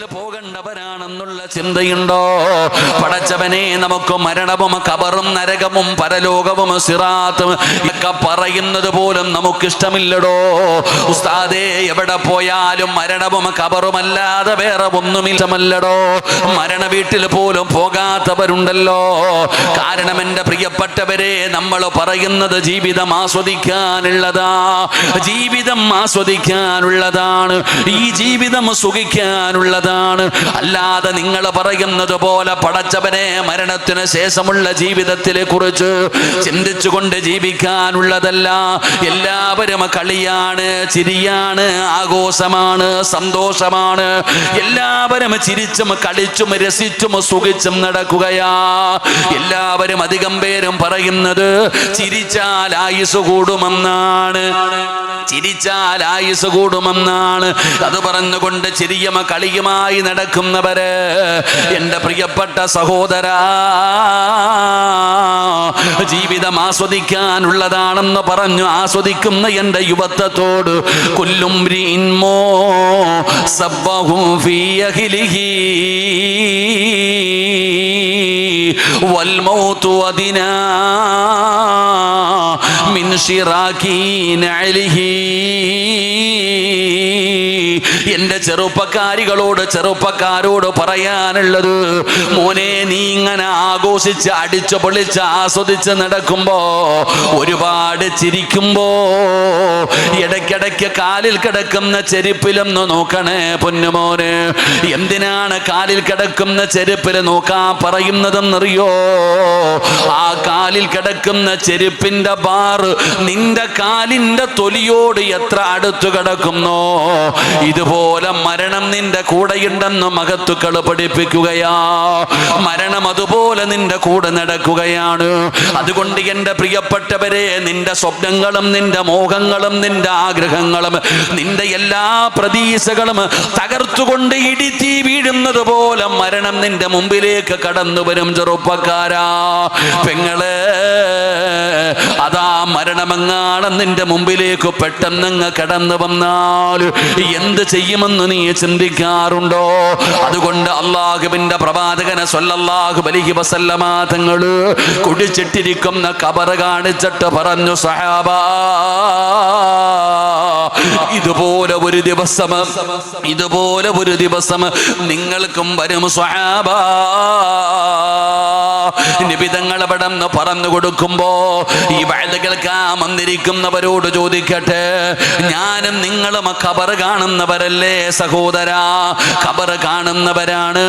പോകേണ്ടവരാണെന്നുള്ള ചിന്തയുണ്ടോ? പടച്ചവനെ നമുക്ക് മരണവും കബറും നരകവും പരലോകവും സിറാത്തും ഒക്കെ പറയുന്നത് പോലും നമുക്കിഷ്ടമില്ലടോ. ഉസ്താദേ എവിടെ പോയാലും മരണവും കബറുമല്ലാതെ വേറെ ഒന്നും ഇഷ്ടമല്ലടോ മരണ വീട്ടിൽ പോലും പോകാത്തവരുണ്ടല്ലോ. കാരണം എന്റെ പ്രിയപ്പെട്ടവരെ നമ്മൾ പറയുന്നത് ജീവിതം ആസ്വദിക്കാനുള്ളതാ. ജീവിതം ആസ്വദിക്കാനുള്ളതാണ്. ഈ ജീവിതം സുഖിക്കാനുള്ളതാണ് അല്ലാതെ നിങ്ങൾ പറയുന്നത് പോലെ പടച്ചവനെ മരണത്തിന് ശേഷമുള്ള ജീവിതത്തിലെ കുറിച്ച് ചിന്തിച്ചുകൊണ്ട് ജീവിക്കാനുള്ളതല്ല. എല്ലാവരും കളിയാണ് ചിരിയാണ് ആഘോഷമാണ് സന്തോഷമാണ്. എല്ലാവരും ചിരിച്ചും കളിച്ചും രസിച്ചും സുഖിച്ചും നടക്കുകയാ. എല്ലാവരും അധികം പേരും പറയുന്നത് ചിരിച്ചാൽ ആയുസ് കൂടുമെന്നാണ്. ചിരിച്ചാൽ ആയുസ് കൂടുമെന്നാണ്. അത് പറഞ്ഞുകൊണ്ട് ചിരിയമ കളിയുമായി നടക്കുന്നവര് എൻ്റെ പ്രിയപ്പെട്ട സഹോദര ജീവിതം ആസ്വദിക്കാനുള്ളതാണെന്ന് പറഞ്ഞു ആസ്വദിക്കുന്ന എൻ്റെ യുവത്വത്തോട് കൊല്ലും രീൻമോ സബ്ബഹും ഫീ അഖിലിഹി والموت أدنى من شراك نعله എന്റെ ചെറുപ്പക്കാരികളോട് ചെറുപ്പക്കാരോട് പറയാനുള്ളത് മോനെ നീ ഇങ്ങനെ ആഘോഷിച്ച് അടിച്ചു പൊളിച്ച് ആസ്വദിച്ച് നടക്കുമ്പോ ഒരുപാട് ചിരിക്കുമ്പോ ഇടയ്ക്കിടയ്ക്ക് കാലിൽ കിടക്കുന്ന ചെരുപ്പിലൊന്ന് നോക്കണേ പൊന്നുമോന്. എന്തിനാണ് കാലിൽ കിടക്കുന്ന ചെരുപ്പിൽ നോക്കാൻ പറയുന്നതെന്നറിയോ? ആ കാലിൽ കിടക്കുന്ന ചെരുപ്പിന്റെ ബാറ് നിന്റെ കാലിന്റെ തൊലിയോട് എത്ര അടുത്തു കിടക്കുന്നോ? ഇതുപോലെ മരണം നിന്റെ കൂടെയുണ്ടെന്ന് മഹത്തുക്കൾ പഠിപ്പിക്കുകയാ. മരണം അതുപോലെ നിന്റെ കൂടെ നടക്കുകയാണ്. അതുകൊണ്ട് എന്റെ പ്രിയപ്പെട്ടവരെ നിന്റെ സ്വപ്നങ്ങളും നിന്റെ മോഹങ്ങളും നിന്റെ ആഗ്രഹങ്ങളും നിന്റെ എല്ലാ പ്രതീക്ഷകളും തകർത്തുകൊണ്ട് ഇടിത്തി വീഴുന്നത് പോലെ മരണം നിന്റെ മുമ്പിലേക്ക് കടന്നു വരും ചെറുപ്പക്കാരാ. പെങ്ങളെ അതാ മരണമെങ്ങാണ് നിന്റെ മുമ്പിലേക്ക് പെട്ടെന്ന് കടന്നു വന്നാൽ എന്ത് ചെയ്യുമെന്ന് നീ ചിന്തിക്കാറുണ്ടോ? അതുകൊണ്ട് അള്ളാഹുബിന്റെ പ്രവാചകനെ സൊല്ലാഹു അലൈഹി വസല്ലമ തങ്ങൾ കുടിച്ചിട്ടിരിക്കുന്ന കബറ് കാണിച്ചിട്ട് പറഞ്ഞു സഹാബ ഇതുപോലെ ഒരു ദിവസം ഇതുപോലെ ഒരു ദിവസം നിങ്ങൾക്കും വരും സഹാബ. നിബിതങ്ങൾ അവിടെ നിന്ന് പറഞ്ഞു കൊടുക്കുമ്പോ ഈ വയത് കേൾക്കാൻ വന്നിരിക്കുന്നവരോട് ചോദിക്കട്ടെ ഞാനും നിങ്ങളും ഖബർ കാണുന്നവരല്ലേ സഹോദര? ഖബർ കാണുന്നവരാണ്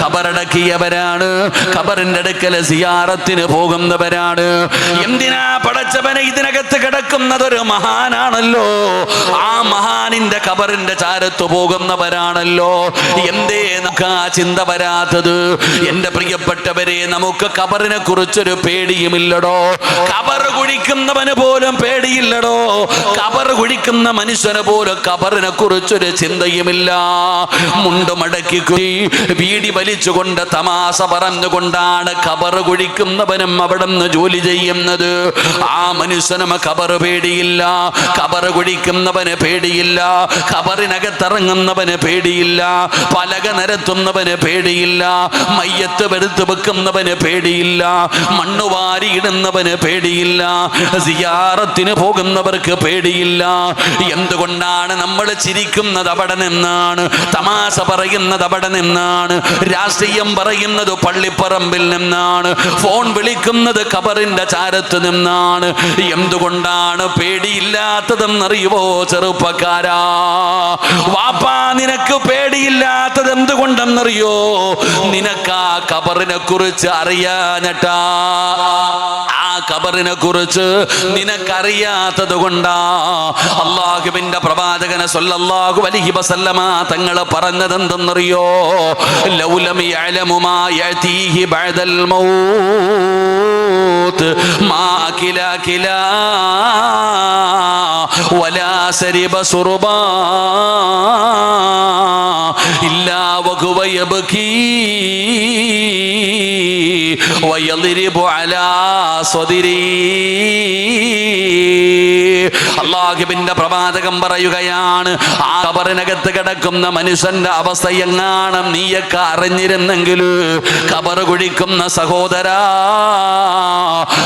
ഖബറടക്കിയവരാണ് ഖബറിന്റെ അടുക്കൽ സിയാറത്തിന് പോകുന്നവരാണ്. എന്തിനാ പടച്ചവനെ ഇതിനകത്ത് കിടക്കുന്നതൊരു മഹാനാണല്ലോ? ആ മഹാനിന്റെ ഖബറിന്റെ ചാരത്ത് പോകുന്നവരാണല്ലോ. എന്തേ നമുക്ക് ആ ചിന്ത വരാത്തത്? എന്റെ പ്രിയപ്പെട്ടവരെ നമുക്ക് ഖബറിനെ കുറിച്ചൊരു പേടിയുമില്ലടോ. ഖബർ കുഴിക്കുന്നവന് പോലും പേടിയില്ലടോ. ഖബർ കുഴിക്കുന്ന മനുഷ്യന് പോലും ഖബറിനെ കുറിച്ചൊരു ചിന്തയുമില്ല. മുണ്ട് മടക്കി കുഴി വീടി വലിച്ചുകൊണ്ട് തമാശ പറഞ്ഞുകൊണ്ടാണ് ഖബർ കുഴിക്കുന്നവനും അവിടെ നിന്ന് ജോലി ചെയ്യുന്നത്. ആ മനുഷ്യനും ഖബർ പേടിയില്ല. ഖബർ കുഴിക്കുന്നവന് പേടിയില്ല. ഖബറിനകത്തിറങ്ങുന്നവന് പേടിയില്ല. പലക നിരത്തുന്നവന് പേടിയില്ല. മയ്യത്ത് വെടുത്ത് വെക്കുന്നവന് പേടിയില്ല. മണ്ണ് വാരിയിടുന്നവന് പേടിയില്ല. സിയാറത്തിന് പോകുന്നവർക്ക് പേടിയില്ല. എന്തുകൊണ്ടാണ് നമ്മൾ ചിരിക്കുന്നത് അവിടെ നിന്നാണ്. തമാശ പറയുന്നത് അവിടെ നിന്നാണ്. രാഷ്ട്രീയം പറയുന്നത് പള്ളിപ്പറമ്പിൽ നിന്നാണ്. ഫോൺ വിളിക്കുന്നത് കബറിന്റെ ചാരത്ത് നിന്നാണ്. എന്തുകൊണ്ടാണ് പേടിയില്ലാത്തതെന്നറിയുവോ ചെറുപ്പക്കാരാ? വാപ്പാ നിനക്ക് പേടിയില്ലാത്തത് എന്തുകൊണ്ടെന്നറിയോ? നിനക്കാ കബറിനെ കുറിച്ച് അറിയാഞ്ഞട്ടാ. ആ ആ ഖബറിനെ കുറിച്ച് നിനക്കറിയാത്തത് കൊണ്ടാ അള്ളാഹുബിന്റെ പ്രവാചകനെ സൊല്ലാഹു അലഹി വസല്ലമ തങ്ങൾ പറഞ്ഞത് എന്തെന്നറിയോ ലൗലം വയലിരി ബഅദൽ മൗത്ത്. മാ വലാ അലാ സ്വതിരീ. അള്ളാഹുബിന്റെ പ്രവാചകം പറയുകയാണ് ആ കബറിനകത്ത് കിടക്കുന്ന മനുഷ്യന്റെ അവസ്ഥ എങ്ങാണം നീയൊക്കെ അറിഞ്ഞിരുന്നെങ്കിൽ കബർ കുഴിക്കുന്ന സഹോദര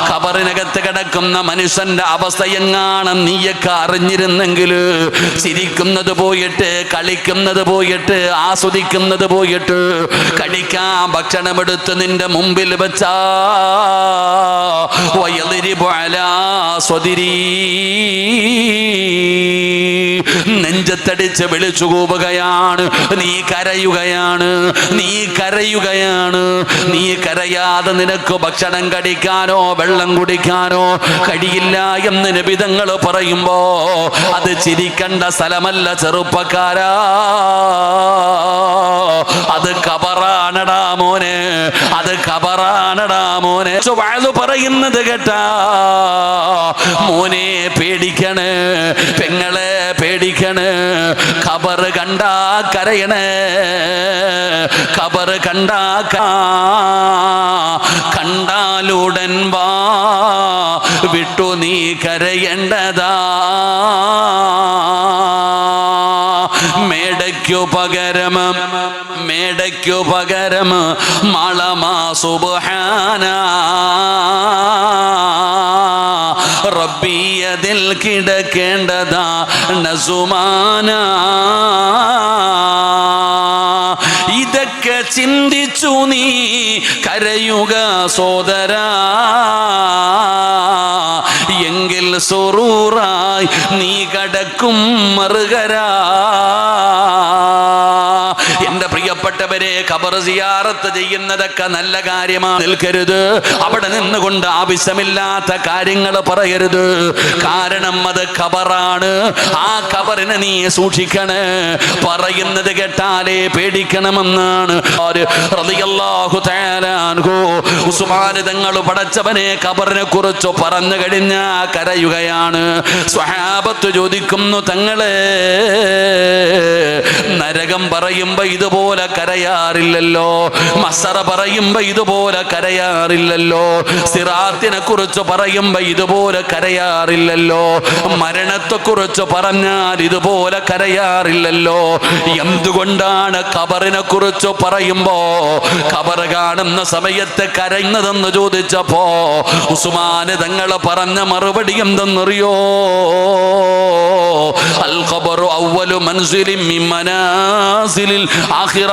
കബറിനകത്ത് കിടക്കുന്ന മനുഷ്യന്റെ അവസ്ഥ എങ്ങാണം നീയൊക്കെ അറിഞ്ഞിരുന്നെങ്കിൽ ചിരിക്കുന്നത് പോയിട്ട് കളിക്കുന്നത് പോയിട്ട് ആസ്വദിക്കുന്നത് പോയിട്ട് കഴിക്കാൻ ഭക്ഷണമെടുത്ത് നിന്റെ മുമ്പിൽ വെച്ചാ വയലിരിബു അലാ സ്വതിരീ നെഞ്ചത്തടിച്ച് വിളിച്ചു കൂപുകയാണ് നീ കരയുകയാണ്. നീ കരയുകയാണ്. നീ കരയാതെ നിനക്ക് ഭക്ഷണം കടിക്കാനോ വെള്ളം കുടിക്കാനോ കഴിയില്ല എന്ന് നിബിതങ്ങൾ പറയുമ്പോ അത് ചിരിക്കണ്ട സ്ഥലമല്ല ചെറുപ്പക്കാരാ. അത് കബറാണടാ മോനെ. അത് കബറാണടാ മോനെ. വാഴു പറയുന്നത് കേട്ടാ. മോനെ പേടിക്കണേ. പെങ്ങളെ പേടിക്കണേ. ഖബറ് കണ്ടാ കരയണേ. ഖബറ് കണ്ടാ കണ്ടാലുടൻ വാ. വിട്ടു നീ കരയേണ്ടതാ. മേടയ്ക്കു പകരം മേടയ്ക്കു പകരം മളമാ സുബഹാന. റബ്ബിയതിൽ കിടക്കേണ്ടതാ നസുമാന. ഇതൊക്കെ ചിന്തിച്ചു നീ കരയുക സോദര. എങ്കിൽ സൊറൂറായി നീ കടക്കും മറുകരാ. പ്രിയപ്പെട്ടവരെ ഖബർ സിയാറത്ത് ചെയ്യുന്നതൊക്കെ നല്ല കാര്യമാണ്. നിൽക്കരുത്. അവിടെ നിന്നുകൊണ്ട് ആവശ്യമില്ലാത്ത കാര്യങ്ങൾ പറയരുത്. കാരണം അത് ഖബറാണ്. ആ ഖബറിനെ നീ സൂക്ഷിക്കണേ. പറയുന്നത് കേട്ടാലേ പേടിക്കണമെന്നാണ്. തങ്ങൾ പടച്ചവനെ ഖബറിനെ കുറിച്ച് പറഞ്ഞു കഴിഞ്ഞ കരയുകയാണ്. സ്വഹാബത്ത് ചോദിക്കുന്നു തങ്ങളെ നരകം പറയുമ്പോ ഇതുപോലെ കരയാറില്ലല്ലോ. മസറ പറയുമ്പോ ഇതുപോലെ കരയാറില്ലല്ലോ. സിറാത്തിനെ കുറിച്ച് പറയുമ്പോ ഇതുപോലെ കരയാറില്ലല്ലോ. മരണത്തെ കുറിച്ച് പറഞ്ഞാൽ ഇതുപോലെ കരയാറില്ലല്ലോ. എന്തുകൊണ്ടാണ് കബറിനെ കുറിച്ച് പറയുമ്പോ കബറ് കാണുന്ന സമയത്ത് കരയുന്നതെന്ന് ചോദിച്ചപ്പോ ഉസുമാന് തങ്ങൾ പറഞ്ഞ മറുപടി എന്തെന്നറിയോ? അൽ ഖബറു അവലു മൻസിലിൻ മിൻ ആഖിറ.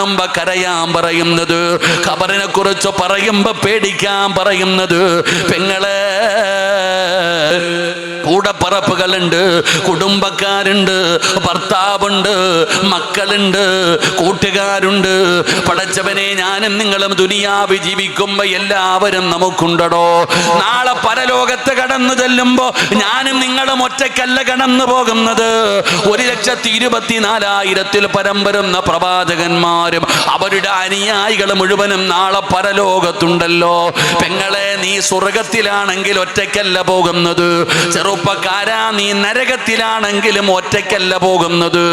കാണുമ്പോ കരയാൻ പറയുന്നത്. ഖബറിനെ കുറിച്ച് പറയുമ്പോ പേടിക്കാൻ പറയുന്നത്. പെങ്ങളെ കൂടപ്പറപ്പുകളുണ്ട് കുടുംബക്കാരുണ്ട് ഭർത്താവുണ്ട് മക്കളുണ്ട് കൂട്ടുകാരുണ്ട്. പടച്ചവനെ ഞാനും നിങ്ങളും ദുനിയാവ് ജീവിക്കുമ്പോ എല്ലാവരും നമുക്കുണ്ടടോ. നാളെ പരലോകത്ത് കടന്നു ചെല്ലുമ്പോ ഞാനും നിങ്ങളും ഒറ്റക്കല്ല കടന്നു പോകുന്നത്. ഒരു ലക്ഷത്തി ഇരുപത്തിനാലായിരത്തിൽ പരം വരുന്ന പ്രവാചകന്മാരും അവരുടെ അനുയായികൾ മുഴുവനും നാളെ പരലോകത്തുണ്ടല്ലോ. പെങ്ങളെ നീ സ്വർഗത്തിലാണെങ്കിൽ ഒറ്റയ്ക്കല്ല പോകുന്നത്. ചെറുപ്പക്കാരാ നീ നരകത്തിലാണെങ്കിലും ഒറ്റയ്ക്കല്ല പോകുന്നത്.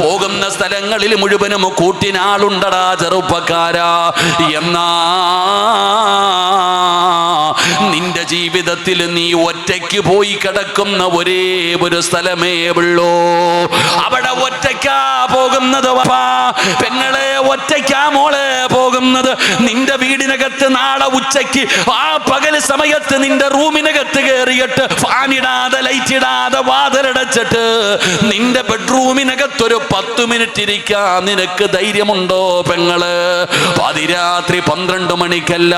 പോകുന്ന സ്ഥലങ്ങളിൽ മുഴുവനും കൂട്ടിനാളുണ്ടടാ ചെറുപ്പക്കാരാ. എന്നാ നിന്റെ ജീവിതത്തിൽ നീ ഒറ്റയ്ക്ക് പോയി കിടക്കുന്ന ഒരേ ഒരു സ്ഥലമേ ഉള്ളൂ. അവിടെ ഒറ്റയ്ക്കാ പോകുന്നത്. പെങ്ങളെ ഒറ്റയ്ക്കാ മോളെ പോകുന്നത്? നിന്റെ വീടിനകത്ത് നാളെ ഉച്ചയ്ക്ക് ആ പകൽ സമയത്ത് നിന്റെ റൂമിനകത്ത് കയറിയിട്ട് ഫാനിടാതെ ലൈറ്റ് ഇടാതെ വാതിലടച്ചിട്ട് നിന്റെ ബെഡ്റൂമിനകത്ത് ഒരു പത്ത് മിനിറ്റ് ഇരിക്കാൻ നിനക്ക് ധൈര്യമുണ്ടോ പെങ്ങൾ? പതിരാത്രി പന്ത്രണ്ട് മണിക്കല്ല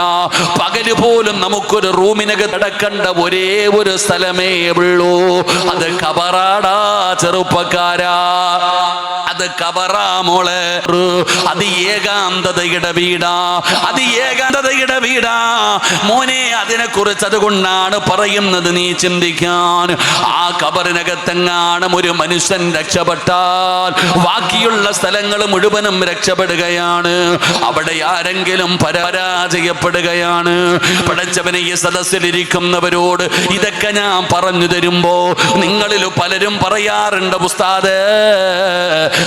പകൽ പോലും നമുക്കൊരു റൂമിനകത്ത് കിടക്കേണ്ട ഒരേ ഒരു സ്ഥലമേ ഉള്ളൂ. അത് കബറാടാ ചെറുപ്പക്കാരാ. അത് കബറാ മോളെ. അത് ഏകാന്തതയുടെ വീടാ. അത് ഏകാന്തതയുടെ വീടാ. മോനെ അതിനെ കുറിച്ച് അതുകൊണ്ടാണ് പറയുന്നത് നീ ചിന്തിക്കാൻ. ആ കബറിനകത്തെങ്ങാണ് ഒരു മനുഷ്യൻ രക്ഷപ്പെട്ടാൽ ബാക്കിയുള്ള സ്ഥലങ്ങൾ മുഴുവനും രക്ഷപ്പെടുകയാണ്. അവിടെ ആരെങ്കിലും പരാജയപ്പെടുകയാണ്. പടച്ചവനെ ഈ സദസ്സിലിരിക്കുന്നവരോട് ഇതൊക്കെ ഞാൻ പറഞ്ഞു തരുമ്പോ നിങ്ങളിൽ പലരും പറയാറുണ്ട് ഉസ്താദ്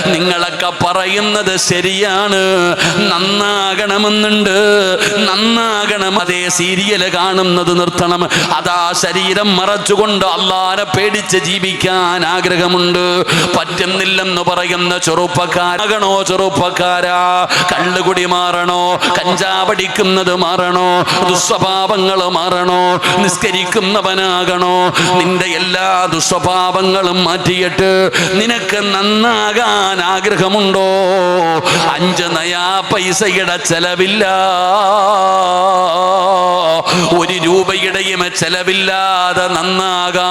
നിങ്ങളൊക്കെ പറയുന്നത് ശരിയാണ് നന്നാകണമെന്നുണ്ട്. നന്നാകണം. അതേ സീരിയൽ കാണുന്നത് നിർത്തണം. അതാ ശരീരം മറച്ചുകൊണ്ട് അള്ളാരെ പേടിച്ച് ജീവിക്കാൻ ആഗ്രഹമുണ്ട്. പറ്റുന്നില്ലെന്ന് പറയുന്ന ചെറുപ്പക്കാരാകണോ ചെറുപ്പക്കാരാ? കള്ളുകുടി മാറണോ? കഞ്ചാവടിക്കുന്നത് മാറണോ? ദുസ്വഭാവങ്ങൾ മാറണോ? നിസ്കരിക്കുന്നവനാകണോ? നിന്റെ എല്ലാ ദുസ്വഭാവങ്ങളും മാറ്റിയിട്ട് നിനക്ക് നന്നാകാൻ ആഗ്രഹമുണ്ടോ? അഞ്ച് നയാ പൈസയുടെ ചെലവില്ല. ഒരു രൂപയുടെയും ചെലവില്ലാതെ നന്നാകാ.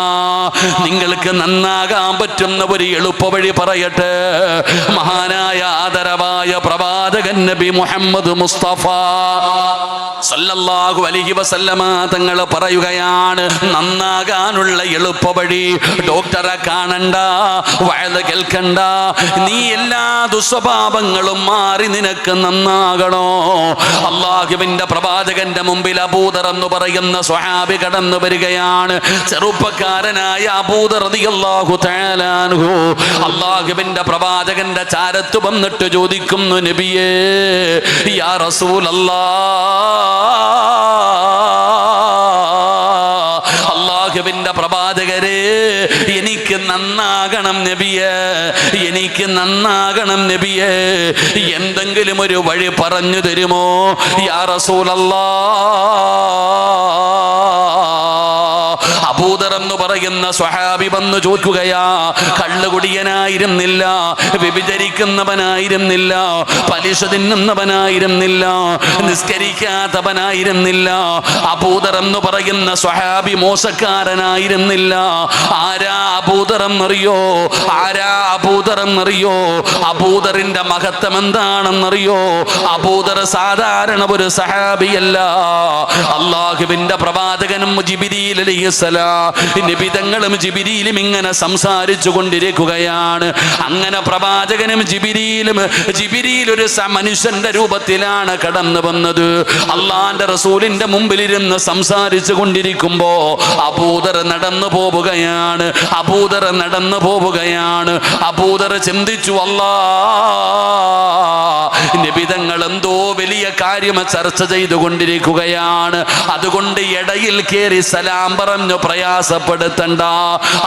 നിങ്ങൾക്ക് നന്നാകാൻ പറ്റുന്ന ഒരു എളുപ്പവഴി പറയട്ടെ. മഹാനായ ആദരവായ പ്രവാചകൻ നബി മുഹമ്മദ് മുസ്തഫ സല്ലല്ലാഹു അലൈഹി വസല്ലമ തങ്ങൾ പറയുകയാണ് നന്നാകാനുള്ള എളുപ്പവഴി ഡോക്ടറെ കാണണ്ട വയത് കേൾക്കണ്ട. നീ എല്ലാ ദുസ്വഭാവങ്ങളും മാറി നിനക്ക് നന്നാകണോ? അള്ളാഹുവിന്റെ പ്രവാചകന്റെ മുമ്പിൽ അബൂദർ എന്ന് പറയുന്ന സ്വഹാബി കടന്നു വരികയാണ്. ചെറുപ്പക്കാരനായ അബൂദർ അൻഹു. അള്ളാഹുവിന്റെ പ്രവാചകന്റെ ചാരത്ത് വന്നിട്ട് ചോദിക്കുന്നു നബിയേ യാ റസൂലല്ലാ എനിക്ക് നന്നാകണം നബിയേ. എനിക്ക് നന്നാകണം നബിയേ. എന്തെങ്കിലും ഒരു വഴി പറഞ്ഞു തരുമോ? യാ റസൂലല്ലാ. പറയുന്ന സ്വഹാബി വന്നു ചോദിക്കുകയാ കള്ളുകുടിയനായിരുന്നില്ല വ്യഭിചരിക്കുന്നവനായിരുന്നില്ല പലിശ തിന്നുന്നവനായിരുന്നില്ല നിസ്കരിക്കാത്തവനായിരുന്നില്ല അബൂദർ എന്ന് പറയുന്ന സ്വഹാബി മോശക്കാരനായിരുന്നില്ല. ആരാ അബൂദർ എന്നറിയോ ആരാ അബൂദർ എന്നറിയോ അബൂദറിന്റെ മഹത്വം എന്താണെന്നറിയോ? അബൂദർ സാധാരണ ഒരു സഹാബിയല്ല അള്ളാഹുവിന്റെ പ്രവാചകനും ജിബിരിയിൽ അലൈഹിസ്സലാം നിബിതങ്ങളും ജിബിരിയിലും ഇങ്ങനെ സംസാരിച്ചു കൊണ്ടിരിക്കുകയാണ് അങ്ങനെ പ്രവാചകനും ജിബിരിയിലും ജിബിരിയിൽ ഒരു മനുഷ്യന്റെ രൂപത്തിലാണ് കടന്നു വന്നത്. അള്ളാന്റെ റസൂലിന്റെ മുമ്പിലിരുന്ന് സംസാരിച്ചു കൊണ്ടിരിക്കുമ്പോ അബൂദർ നടന്നു പോവുകയാണ് അബൂദർ നടന്നു പോവുകയാണ്. അബൂദർ ചിന്തിച്ചു അല്ലാ നിബിതങ്ങൾ എന്തോ വലിയ കാര്യം ചർച്ച ചെയ്തുകൊണ്ടിരിക്കുകയാണ്. അതുകൊണ്ട് ഇടയിൽ കയറി സലാം പറഞ്ഞു പ്രയാസപ്പെടുത്തണ്ട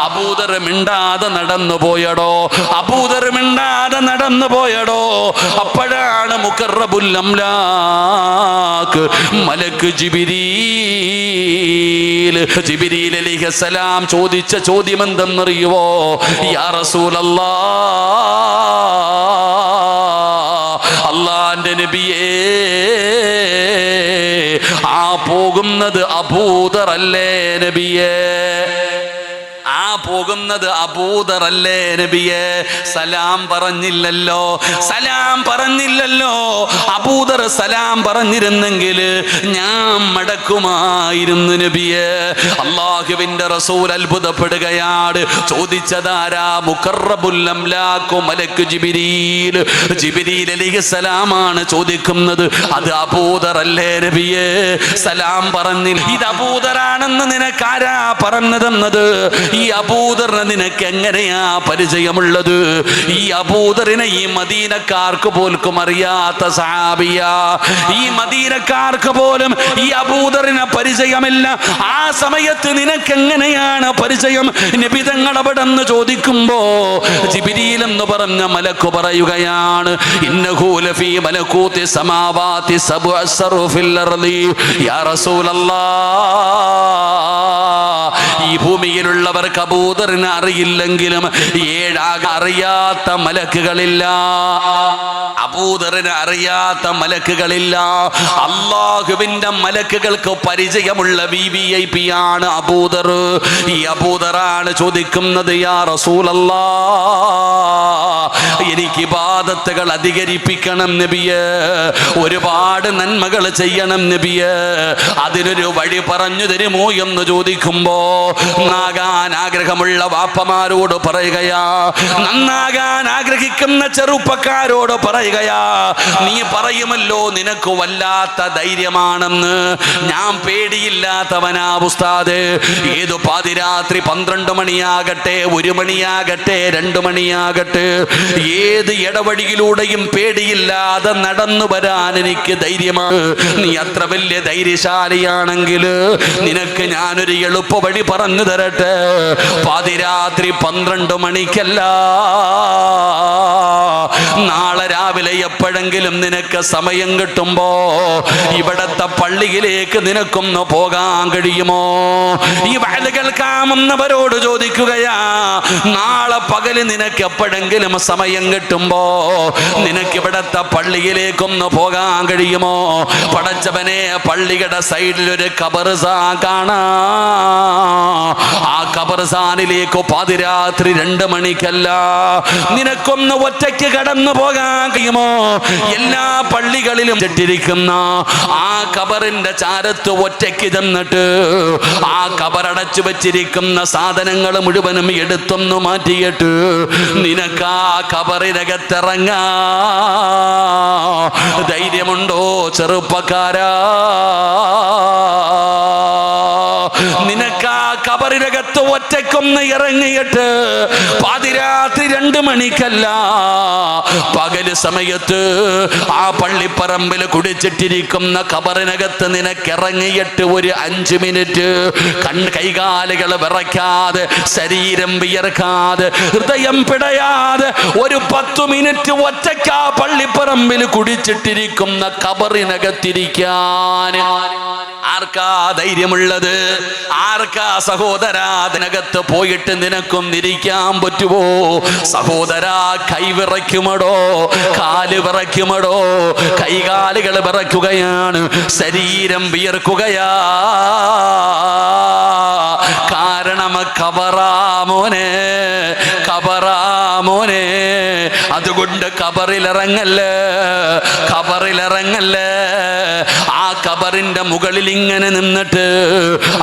അബൂദർ മിണ്ടാതെ നടന്നു പോയടോ. അബൂദർ മിണ്ടാതെ നടന്നു പോയടോ. അപ്പോഴാണ് മുക്കറബുല്ലംലാക്ക് മലക്ക് ജിബിരീൽ. ജിബിരീൽ അലിഹസലാം ചോദിച്ച ചോദ്യം എന്തെന്നറിയുവോ യാ റസൂലല്ലാ. അള്ളാന്റെ നബിയേ ആ പോകുന്നത് അബൂദറല്ലേ നബിയേ? പോകുന്നത് അബൂദറല്ലേ നബിയെ? സലാം പറഞ്ഞില്ലല്ലോ. സലാം പറഞ്ഞില്ലല്ലോ. അബൂദർ സലാം പറഞ്ഞിരുന്നെങ്കിൽ ഞാൻ മടക്കുമായിരുന്നു നബിയെ. അള്ളാഹുവിന്റെ റസൂൽ അത്ഭുതപ്പെടുകയാണ്. ചോദിച്ചതാരാ? മുക്കറബുല്ലംലാക്കു മലക്ക് ജിബിരിയിൽ ജിബിരീൽ അലിഹസലാമാണ് ചോദിക്കുന്നത്. അത് അബൂദറല്ലേ നബിയെ? സലാം പറഞ്ഞില്ല. ഇത് അബൂദറാണെന്ന് നിനക്കാരാ പറഞ്ഞതെന്നത്? ഈ അബൂദറിന് നിനക്ക് എങ്ങനെയാ പരിചയമുള്ളത്? ഈ അബൂദറിനെ ഈ മദീനക്കാർക്ക് പോലും അറിയാത്ത സഹാബിയ. ഈ മദീനക്കാർക്ക് പോലും ഈ അബൂദറിനെ പരിചയമില്ല. ആ സമയത്ത് നിനക്ക് എങ്ങനെയാണ് പരിചയം? നിബിതങ്ങൾ അവിടെ നിന്ന് ചോദിക്കുമ്പോ ജിബിരിയിൽ എന്ന് പറഞ്ഞ മലക്കു പറയുകയാണ് ഇന്നഹു ലഫീ മലക്കൂത്തി സമാവാതി സബ്അ അസ്റഫിൽ യാ ഈ ഭൂമിയിലുള്ളവർ കബൂതറിന് അറിയില്ലെങ്കിലും ഏഴാക അറിയാത്ത മലക്കുകളില്ല. അബൂദറിനെ അറിയാത്ത മലക്കുകളില്ല. അള്ളാഹുവിന്റെ മലക്കുകൾക്ക് പരിചയമുള്ള വി വി ഐ പി ആണ് അബൂദർ. ഈ അബൂദറാണ് ചോദിക്കുന്നത് യാ റസൂലല്ലാ എനിക്ക് ഇബാദത്തുകൾ അധികരിപ്പിക്കണം നബിയ. ഒരുപാട് നന്മകൾ ചെയ്യണം നബിയ. അതിനൊരു വഴി പറഞ്ഞു തരുമോ? എന്ന് ചോദിക്കുമ്പോ നന്നാകാൻ ആഗ്രഹമുള്ള വാപ്പമാരോട് പറയുകയാ. നന്നാകാൻ ആഗ്രഹിക്കുന്ന ചെറുപ്പക്കാരോട് പറയുകയാ. നീ പറയുമല്ലോ നിനക്ക് വല്ലാത്ത ധൈര്യമാണെന്ന്. ഞാൻ പേടിയില്ലാത്തവനാ ഉസ്താദ്. ഏത് പാതിരാത്രി പന്ത്രണ്ട് മണിയാകട്ടെ ഒരു മണിയാകട്ടെ രണ്ടു മണിയാകട്ടെ. ഏത് ഇടവഴിയിലൂടെയും പേടിയില്ലാതെ നടന്നു വരാൻ എനിക്ക് ധൈര്യമാണ്. നീ അത്ര വലിയ ധൈര്യശാലിയാണെങ്കിൽ നിനക്ക് ഞാനൊരു എളുപ്പ വഴി പറഞ്ഞു തരട്ടെ. പാതിരാത്രി പന്ത്രണ്ട് മണിക്കല്ല. നാളെ രാവിലെ എപ്പോഴെങ്കിലും നിനക്ക് സമയം കിട്ടുമ്പോ ഇവിടത്തെ പള്ളിയിലേക്ക് നിനക്കൊന്ന് പോകാൻ കഴിയുമോ? ഈ വയൽ കേൾക്കാമെന്നവരോട് ചോദിക്കുകയാ. നാളെ പകൽ നിനക്ക് എപ്പോഴെങ്കിലും സമയം കിട്ടുമ്പോ നിനക്ക് ഇവിടത്തെ പള്ളിയിലേക്കൊന്ന് പോകാൻ കഴിയുമോ? പടച്ചവനെ പള്ളിയുടെ സൈഡിൽ ഒരു കബർസാ കാണാ. ആ കബർസാനിലേക്ക് പാതിരാത്രി രണ്ട് മണിക്കല്ല. നിനക്കൊന്ന് ഒറ്റയ്ക്ക് കടന്നു പോകാൻ കഴിയുമോ? എല്ലാ പള്ളികളിലും ചെട്ടിരിക്കുന്ന ആ കബറിന്റെ ചാരത്ത് ഒറ്റയ്ക്ക് ചെന്നിട്ട് ആ കബറടച്ചു വെച്ചിരിക്കുന്ന സാധനങ്ങൾ മുഴുവനും എടുത്തൊന്ന് മാറ്റിയിട്ട് നിനക്ക് ആ കബറിനകത്തിറങ്ങാ. ധൈര്യമുണ്ടോ ചെറുപ്പക്കാരാ? നിനക്ക് ആ കബറിനകത്ത് ഒറ്റക്കൊന്ന് ഇറങ്ങിയിട്ട് പാതിരാത്രി രണ്ട് മണിക്കല്ല. പകൽ സമയത്ത് ആ പള്ളിപ്പറമ്പിൽ കുടിച്ചിട്ടിരിക്കുന്ന കബറിനകത്ത് നിനക്ക് ഇറങ്ങിയിട്ട് ഒരു അഞ്ച് മിനിറ്റ് കണ്ണ് കൈകാലുകൾ വിറയ്ക്കാതെ ശരീരം വിയർക്കാതെ ഹൃദയം പിടയാതെ ഒരു പത്ത് മിനിറ്റ് ഒറ്റയ്ക്ക് ആ പള്ളിപ്പറമ്പിൽ കുടിച്ചിട്ടിരിക്കുന്ന കബറിനകത്തിരിക്കാൻ. ആർക്കാ ധൈര്യമുള്ളത്? ആർക്കാ സഹോദര അതിനകത്ത് പോയിട്ട് നിനക്കും നിരിക്കാൻ പറ്റുമോ സഹോദര കൈ വിറയ്ക്കുമടോ? കാൽ വിറയ്ക്കുമടോ? കൈകാലുകൾ വിറയ്ക്കുകയാണ്. ശരീരം വിയർക്കുകയാ. കാരണം കബറാമോനെ കബറാമോനെ അതുകൊണ്ട് കബറിലിറങ്ങല്ലേ? കബറിലിറങ്ങല്ലേ? ആ കബറിന്റെ മുകളിൽ ഇങ്ങനെ നിന്നിട്ട്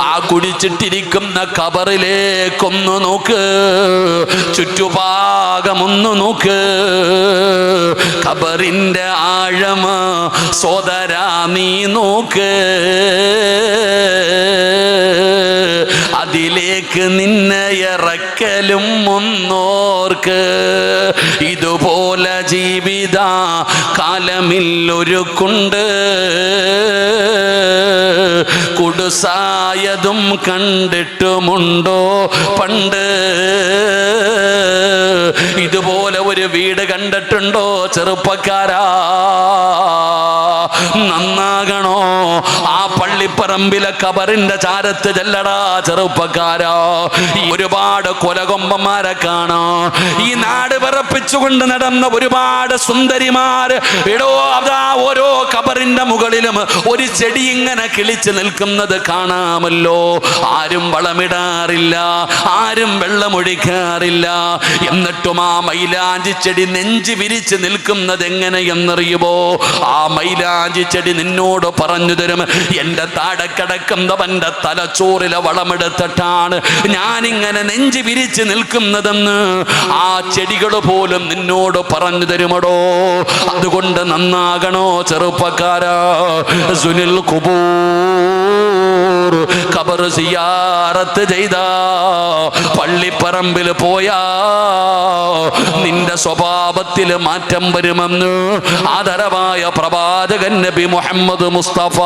ആ കുടിച്ചിട്ടിരിക്കുന്ന കബറിലേക്കൊന്ന് നോക്ക്. ചുറ്റുപാകമൊന്ന് നോക്ക്. കബറിന്റെ ആഴമ സോദരാ നീ നോക്ക്. അതിലേക്ക് നിന്നെ ഇറക്കലും ഒന്നോർക്ക്. ഇതുപോലെ ജീവിത കാലമില്ലൊരുക്കുണ്ട്. കുടുസായതും കണ്ടിട്ടുമുണ്ടോ? പണ്ട് ഇതുപോലെ ഒരു വീട് കണ്ടിട്ടുണ്ടോ? ചെറുപ്പക്കാരാ. നന്നാകണോ? ആ പള്ളിപ്പറമ്പിലെ കബറിന്റെ ചാരത്ത് ചെല്ലടാ ചെറുപ്പക്കാരോ. ഒരുപാട് കൊലകൊമ്പന്മാരെ കാണോ. ഈ നാട് വിറപ്പിച്ചുകൊണ്ട് നടന്ന ഒരുപാട് സുന്ദരിമാർ എടോ അതാ ഓരോ കബറിന്റെ മുകളിലും ഒരു ചെടി ഇങ്ങനെ കിളിച്ച് നിൽക്കുന്നത് കാണാമല്ലോ. ആരും വളമിടാറില്ല ആരും വെള്ളമൊഴിക്കാറില്ല. എന്നിട്ടും ആ മൈലാഞ്ചി ചെടി നെഞ്ച് വിരിച്ച് നിൽക്കുന്നത് എങ്ങനെയെന്നറിയുമോ? ആ മൈലാഞ്ചി ചെടി നിന്നോട് പറഞ്ഞു തരും. എന്റെ താടക്കിടക്കുന്നവന്റെ തലച്ചോറിലെ വളമെടുത്തിട്ടാണ് ഞാനിങ്ങനെ നെഞ്ച് വിരിച്ച് നിൽക്കുന്നതെന്ന് ആ ചെടികൾ പോലും നിന്നോട് പറഞ്ഞു തരുമടോ. അതുകൊണ്ട് നന്നാകണോ ചെറുപ്പക്കാരാ? സുനിൽ കുബൂർ ഖബർ സിയാറത്ത് ചെയ്ത. പള്ളിപ്പറമ്പിൽ പോയാ. നിന്റെ സ്വഭാവത്തിൽ മാറ്റം വരുമെന്ന് ആദരവായ പ്രവാചകൻ നബി മുഹമ്മദ് മുസ്തഫ